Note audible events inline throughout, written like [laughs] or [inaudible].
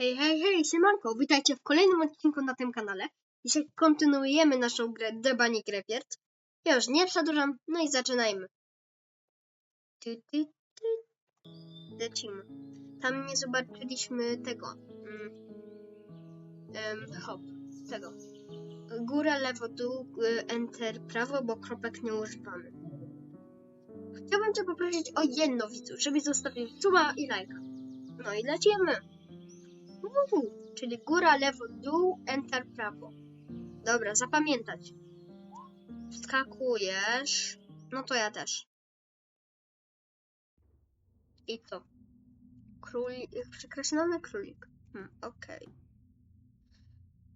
Hej, hej, hej, siemanko, witajcie w kolejnym odcinku na tym kanale. Dzisiaj kontynuujemy naszą grę The Bunny Grepierc. Ja już nie przedłużam, no i zaczynajmy. Ty, ty, ty. Lecimy. Tam nie zobaczyliśmy tego. Em, hop, tego. Góra, lewo, dół, y, enter, prawo, bo kropek nie używamy. Chciałbym cię poprosić o jedno widzu, żeby zostawił suba i lajka. No i lecimy. Uhu, czyli góra, lewo, dół, enter, prawo. Dobra, zapamiętać. Wskakujesz. No to ja też. I co? Królik, przekreślony królik. Hmm, okej.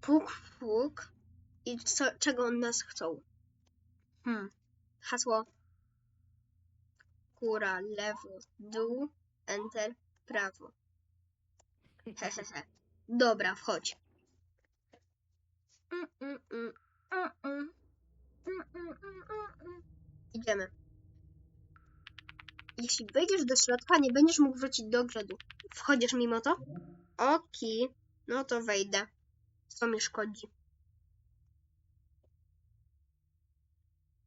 Puk, puk. I co, czego on nas chcą? Hmm, hasło. Góra, lewo, dół, enter, prawo. [laughs] Dobra, wchodź. Mm, mm, mm, mm, mm. Idziemy. Jeśli wejdziesz do środka, nie będziesz mógł wrócić do ogrodu. Wchodzisz mimo to? Oki. No to wejdę. Co mi szkodzi?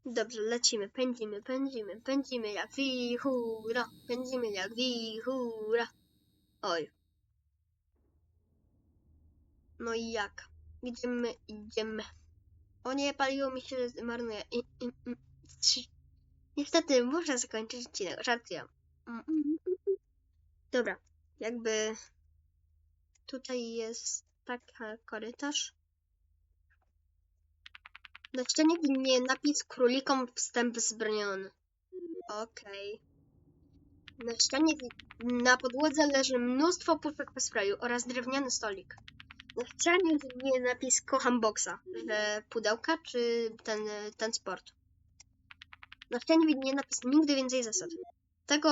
Dobrze, lecimy, pędzimy, pędzimy, pędzimy jak wichura, pędzimy jak wichura. Oj. No i jak? Idziemy, idziemy. O nie, paliło mi się, że marnuje. I, i, i. Niestety muszę zakończyć odcinek, żartuję. Dobra, jakby tutaj jest taki korytarz. Na ścianie widnieje napis królikom wstęp zbroniony. Okej. Na ścianie, na podłodze leży mnóstwo puszek po sprayu oraz drewniany stolik. Na ścianie widnieje napis kocham boksa, że pudełka czy ten, ten sport. Na ścianie widnieje napis nigdy więcej zasad. Tego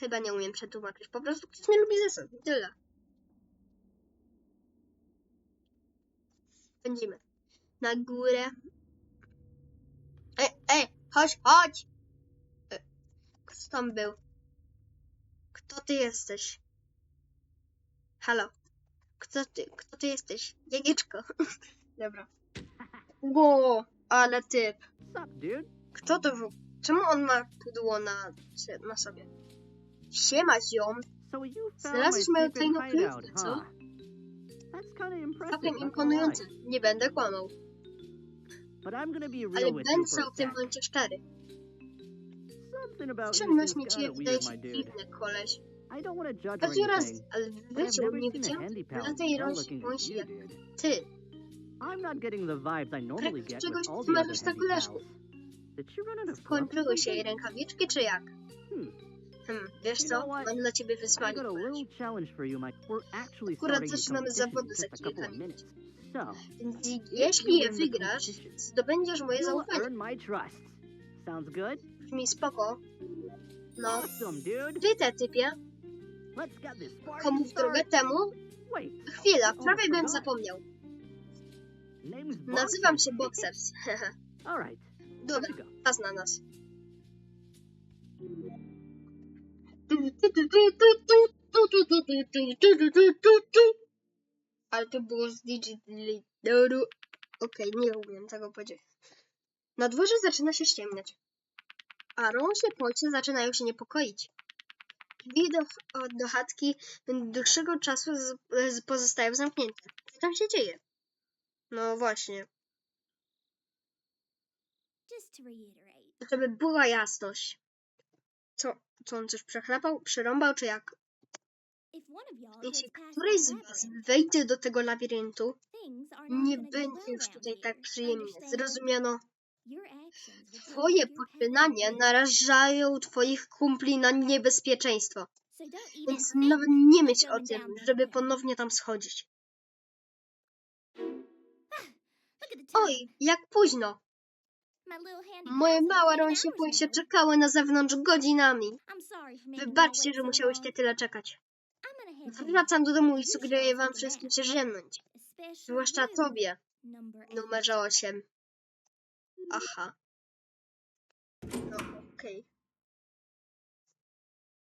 chyba nie umiem przetłumaczyć, po prostu ktoś nie lubi zasad tyle. Pędzimy. Na górę. Ej, ej, chodź, chodź! E, Kto tam był? Kto ty jesteś? Halo? Kto ty, kto ty jesteś? Jagieczko. [laughs] Dobra. Ło, ale typ. Kto to w... Czemu on ma pudło na, na sobie? Siema, ziom. Znalazłeś moją tajną kryjówkę, co? Całkiem imponujące. Nie będę kłamał. Ale będę w tym momencie szczery. Is mi kinda wydaje się dziwny, koleś. Pewnie raz, w życiu nie widziałem looking as bądź jak ty. Get czegoś smażysz na koleżku. Skończyły się jej rękawiczki, czy jak? Hmm. Wiesz co? Mam dla ciebie wyzwanie, Akurat zaczynamy zawody za kilka. So, Więc jeśli je wygrasz, zdobędziesz moje zaufanie. Brzmi spoko. No, te typie, Let's get this party komu w drogę temu? Chwila, prawie bym zapomniał. Nazywam się Boxers. [laughs] Dobra, czas na nas. Ale to było z Digitalidoru. Okej, nie umiem tego powiedzieć. Na dworze zaczyna się ściemniać. A rąsie płocie zaczynają się niepokoić. Drzwi do, do chatki dłuższego czasu pozostają zamknięte. Co tam się dzieje? No właśnie. Żeby była jasność. Co, co on coś przechlapał, przerąbał, czy jak? Jeśli któryś z was wejdzie do tego labiryntu, nie będzie już tutaj tak przyjemnie. Zrozumiano? Twoje poczynania narażają twoich kumpli na niebezpieczeństwo, więc nawet nie myśl o tym, żeby ponownie tam schodzić. [sighs] Oj, jak późno! Moje małe rąsie now. czekały na zewnątrz godzinami. Wybaczcie, że musiałyście tyle czekać. Wracam do domu i sugeruję wam wszystkim się especially Zwłaszcza tobie, numerze 8. Aha. No okej.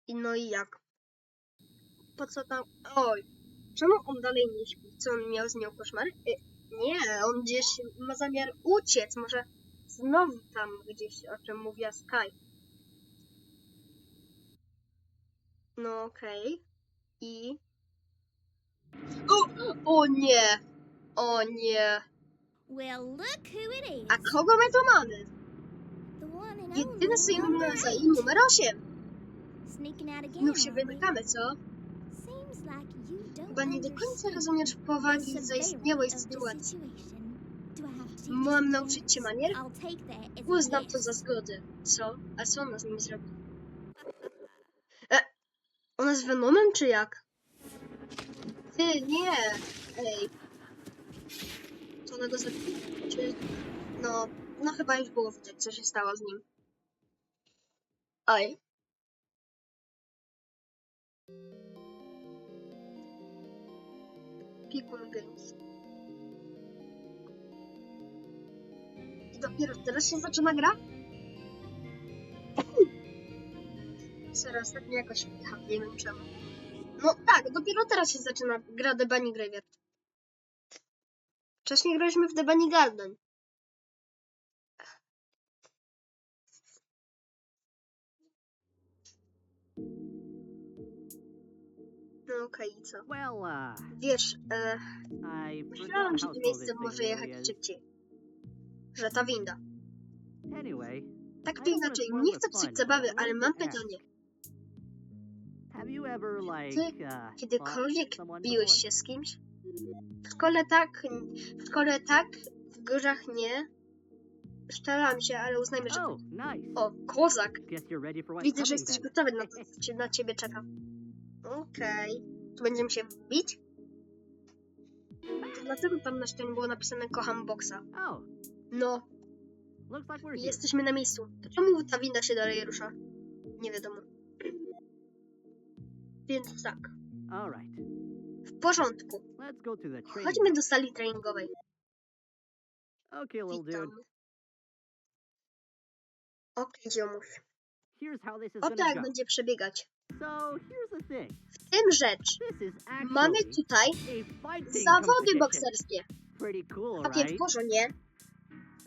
I no i jak? Po co tam... Oj. Czemu on dalej nie śpi? Co on miał z nią koszmar? Y, nie, on gdzieś ma zamiar uciec. Może znowu tam gdzieś, o czym mówiła Sky. No okej. I... O, o nie! O nie! A kogo my tu mamy? Jedyny symboliza number i numer 8. Sneaking out again. Znów się wymykamy, co? Chyba nie do końca rozumiesz powagi zaistniałej sytuacji. Mam nauczyć cię manier? Uznam to za zgodę. Co? A co ona z nimi zrobi? E, ona z Venomem, czy jak? Ty, nie! Ej. To ona go zabije? Czy... No, no chyba już było widać, co się stało z nim. Oj. Pikul Games. I dopiero teraz się zaczyna gra? Serio, ostatnio jakoś nie wiem czemu. No tak, dopiero teraz się zaczyna gra The Bunny Graveyard. Wcześniej graliśmy w The Bunny Garden. No okej, i co? Uh, Wiesz, e, że to miejsce może jechać szybciej. Że ta winda. Tak czy inaczej, nie chcę psuć zabawy, ale mam pytanie. Ty uh, Kiedykolwiek biłeś się z kimś? W szkole tak, w szkole tak, w górach nie. Staram się, ale uznajmy, że... Oh. O, kozak! Widzę, że jesteś gotowy na na ciebie czeka. Okej. Tu będziemy się bić? To dlatego tam na ścianie było napisane kocham boksa. Oh, No, jesteśmy na miejscu. To czemu ta winda się dalej rusza? Nie wiadomo. Więc tak, All right, w porządku. Chodźmy do sali treningowej. Okay, little dude. Witam. Okej, ziomuś. Here's how this is Oto gonna jak go. będzie przebiegać. So here's the thing. W tym rzecz This is mamy tutaj a fighting zawody competition. bokserskie. Pretty cool, Takie right? tworzenie.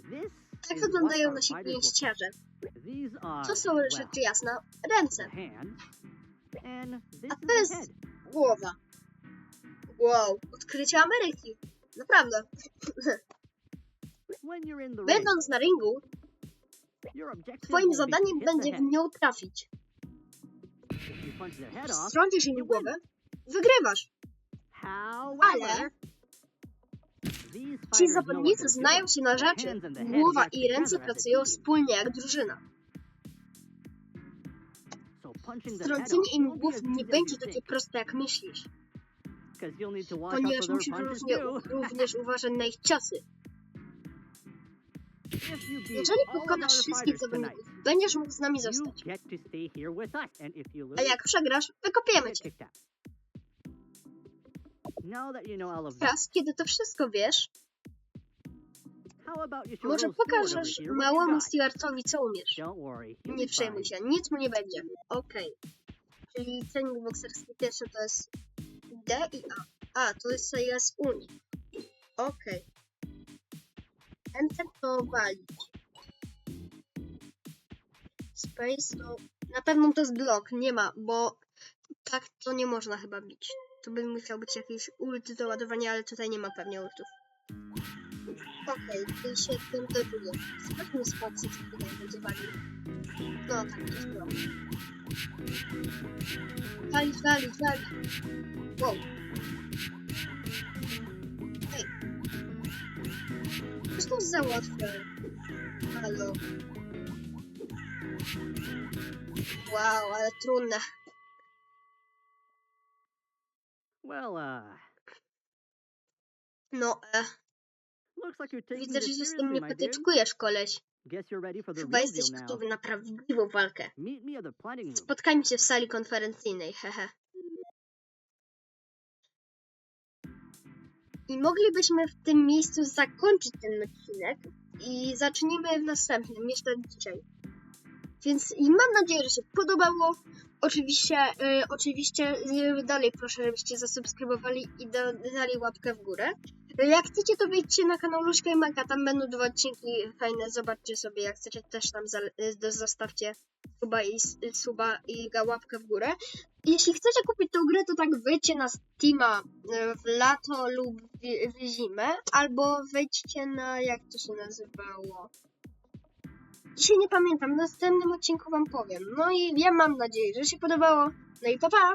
This Tak is wyglądają what our nasi fighters will- pięściarze. These are To są well, rzeczy jasna. Ręce, the hand, and this A is to the jest head. głowa. Wow, odkrycie Ameryki. Naprawdę. Będąc na ringu, twoim zadaniem będzie w nią trafić. Strącisz im głowę, wygrywasz. These Ci zawodnicy znają się na rzeczy. Głowa i ręce pracują wspólnie jak drużyna. Strącenie im głów nie będzie takie proste jak myślisz, ponieważ musisz too. [laughs] również uważać na ich ciosy. Jeżeli pokonasz wszystkich zawodników, będziesz mógł z nami zostać. A jak przegrasz, wykopiemy cię. Teraz, kiedy to wszystko wiesz, może pokażesz małemu? Stewartowi, co umiesz. Nie przejmuj się, nic mu nie będzie. Okej. Czyli trening bokserski pierwszy to jest D i A. A, to jest jest Uni. Okej. Enter to walić. Space to... Na pewno to jest blok, nie ma, bo tak to nie można chyba bić. To by musiał być jakiś ult do ładowania, ale tutaj nie ma pewnie ultów. Okej, okay, się tym doduje. Sprawdźmy spokój, co tutaj będzie walił. No tak, to jest blok. Walić, walić, walić. Wow. Ej. Przecież to za łatwe. Halo. Wow, ale trudne. Well, uh, No, e, widzę, że się z tym nie patyczkujesz, koleś. Chyba jesteś gotowy na prawdziwą walkę. Spotkajmy się w sali konferencyjnej, hehe. I moglibyśmy w tym miejscu zakończyć ten odcinek i zaczniemy w następnym, jeszcze dzisiaj. Więc i mam nadzieję, że się podobało. Oczywiście, y, oczywiście y, dalej proszę, żebyście zasubskrybowali i da, dali łapkę w górę. Jak chcecie, to wejdźcie na kanał Luszka i Maka, tam będą dwa odcinki fajne, zobaczcie sobie, jak chcecie też tam y, zostawcie suba i, y, suba i łapkę w górę. Jeśli chcecie kupić tę grę, to tak wejdźcie na Steama y, w lato lub w, w zimę, albo wejdźcie na, jak to się nazywało, Dzisiaj nie pamiętam, w następnym odcinku wam powiem. No i ja mam nadzieję, że się podobało. No i pa pa!